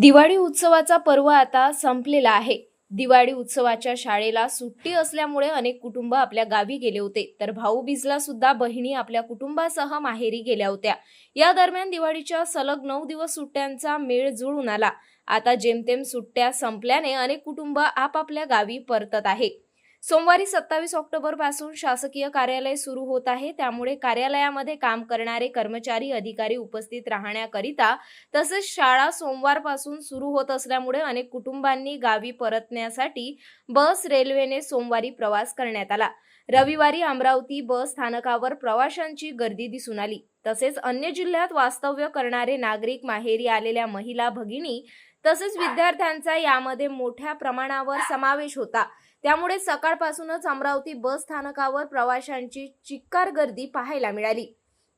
दिवाळी उत्सवाचा पर्व आता संपलेला आहे. दिवाळी उत्सवाच्या शाळेला सुट्टी असल्यामुळे अनेक कुटुंब आपल्या गावी गेले होते. तर भाऊबीजला सुद्धा बहिणी आपल्या कुटुंबासह माहेरी गेल्या होत्या. या दरम्यान दिवाळीच्या सलग नऊ दिवस सुट्ट्यांचा मेळ जुळून आला. आता जेमतेम सुट्ट्या संपल्याने अनेक कुटुंब आपापल्या गावी परतत आहे. सोमवारी सत्तावीस ऑक्टोबरपासून शासकीय कार्यालय सुरू होत आहे. त्यामुळे कार्यालयामध्ये काम करणारे कर्मचारी अधिकारी उपस्थित राहण्याकरिता तसेच शाळा सोमवारपासून सुरू होत असल्यामुळे अनेक कुटुंबांनी गावी परतण्यासाठी बस रेल्वेने सोमवारी प्रवास करण्यात आला. रविवारी अमरावती बस स्थानकावर प्रवाशांची गर्दी दिसून आली. तसेच अन्य जिल्ह्यात वास्तव्य करणारे नागरिक माहेरी आलेल्या महिला भगिनी तसेच विद्यार्थ्यांचा यामध्ये मोठ्या प्रमाणावर समावेश होता. त्यामुळे सकाळपासूनच अमरावती बस स्थानकावर प्रवाशांची चिक्कार गर्दी पाहायला मिळाली.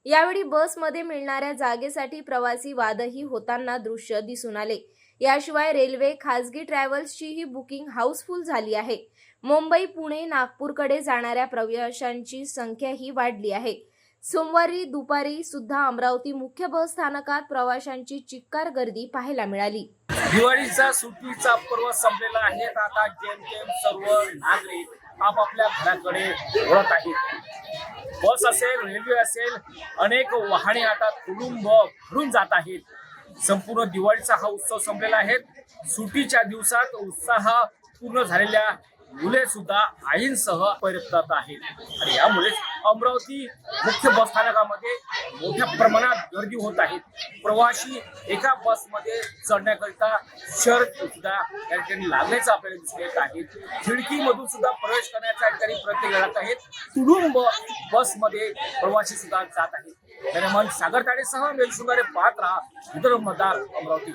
यावेळी बसमध्ये मिळणाऱ्या जागेसाठी प्रवासी वादही होताना दृश्य दिसून आले. याशिवाय रेल्वे खासगी ट्रॅव्हल्सचीही बुकिंग हाऊसफुल झाली आहे. मुंबई पुणे नागपूरकडे जाणाऱ्या प्रवाशांची संख्याही वाढली आहे. सोमवारी दुपारी सुद्धा अमरावती मुख्य बस स्थानकात प्रवाशांची चिक्कार गर्दी पाहायला मिळाली. दिवाळीचा सुट्टीचा पर्व संपलेला आहे. आता जेमतेम सर्व नागरिक आपापल्या घराकडे वळत आहेत. बस असेल रेल्वे असेल अनेक वाहने आता तुडुंब भरून जात आहेत. संपूर्ण दिवाळीचा हा उत्सव संपलेला आहे. सुट्टीच्या दिवसात उत्साह पूर्ण झालेल्या मुले सुद्धा आईंसह परतत आहेत. आणि यामुळेच अमरावती मुख्य बस स्थानकामध्ये मोठ्या प्रमाणात गर्दी होत आहे. प्रवासी एका बसमध्ये चढण्याकरिता शर्ट सुद्धा या ठिकाणी लागल्याचं आपल्याला दिसून येत आहे. खिडकीमधून सुद्धा प्रवेश करण्याचा ठिकाणी प्रयत्न करत आहेत. तुडुंब बसमध्ये प्रवासी सुद्धा जात आहेत. दरम्यान सागर ताडेसह मेलशुंगारे पाहत राहा विदर्भ मतदार अमरावती.